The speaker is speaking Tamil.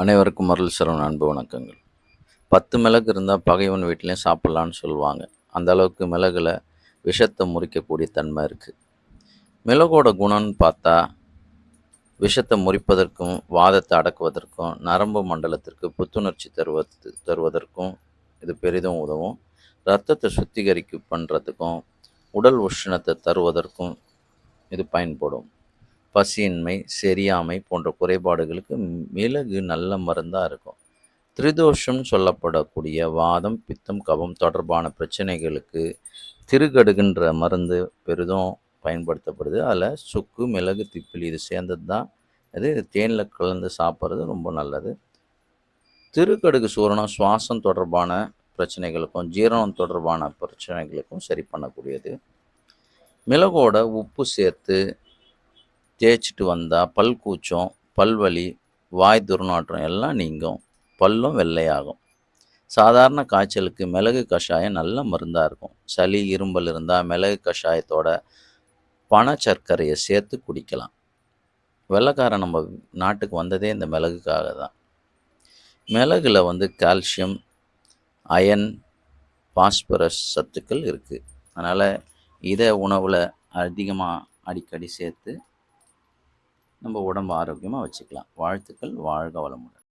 அனைவருக்கும் அருள் சரவண அன்பு வணக்கங்கள். பத்து மிளகு இருந்தால் பகைவன் வீட்லேயும் சாப்பிட்லான்னு சொல்லுவாங்க. அந்த அளவுக்கு மிளகுல விஷத்தை முறிக்கக்கூடிய தன்மை இருக்குது மிளகோட குணம்னு பார்த்தா விஷத்தை முறிப்பதற்கும் வாதத்தை அடக்குவதற்கும் நரம்பு மண்டலத்திற்கு புத்துணர்ச்சி தருவது தருவதற்கும் இது பெரிதும் உதவும். ரத்தத்தை சுத்திகரிக்க பண்ணுறதுக்கும் உடல் உஷ்ணத்தை தருவதற்கும் இது பயன்படும். பசியின்மை செரியாமை போன்ற குறைபாடுகளுக்கு மிளகு நல்ல மருந்தாக இருக்கும். திரிதோஷம் சொல்லப்படக்கூடிய வாதம் பித்தம் கபம் தொடர்பான பிரச்சனைகளுக்கு திருகடுகின்ற மருந்து பெரிதும் பயன்படுத்தப்படுது. அதில் சுக்கு மிளகு திப்பிலி இது சேர்ந்தது தான். இது தேனில் கலந்து சாப்பிட்றது ரொம்ப நல்லது. திருக்கடுகு சூரணம் சுவாசம் தொடர்பான பிரச்சனைகளுக்கும் ஜீரணம் தொடர்பான பிரச்சனைகளுக்கும் சரி பண்ணக்கூடியது. மிளகோட உப்பு சேர்த்து தேய்ச்சிட்டு வந்தால் பல் கூச்சம் பல்வலி வாய் துர்நாற்றம் எல்லாம் நீங்கும். பல்லும் வெள்ளையாகும். சாதாரண காய்ச்சலுக்கு மிளகு கஷாயம் நல்ல மருந்தாக இருக்கும். சளி இரும்பல் இருந்தால் மிளகு கஷாயத்தோட பனச்சர்க்கரையை சேர்த்து குடிக்கலாம். வெள்ளைக்காரன் நம்ம நாட்டுக்கு வந்ததே இந்த மிளகுக்காக தான். மிளகுல வந்து கால்சியம் அயன் பாஸ்பரஸ் சத்துக்கள் இருக்குது அதனால் இதை உணவில் அதிகமாக அடிக்கடி சேர்த்து நம்ம உடம்பு ஆரோக்கியமாக வச்சுக்கலாம். வாழ்த்துக்கள். வாழ்க வளமுடன்.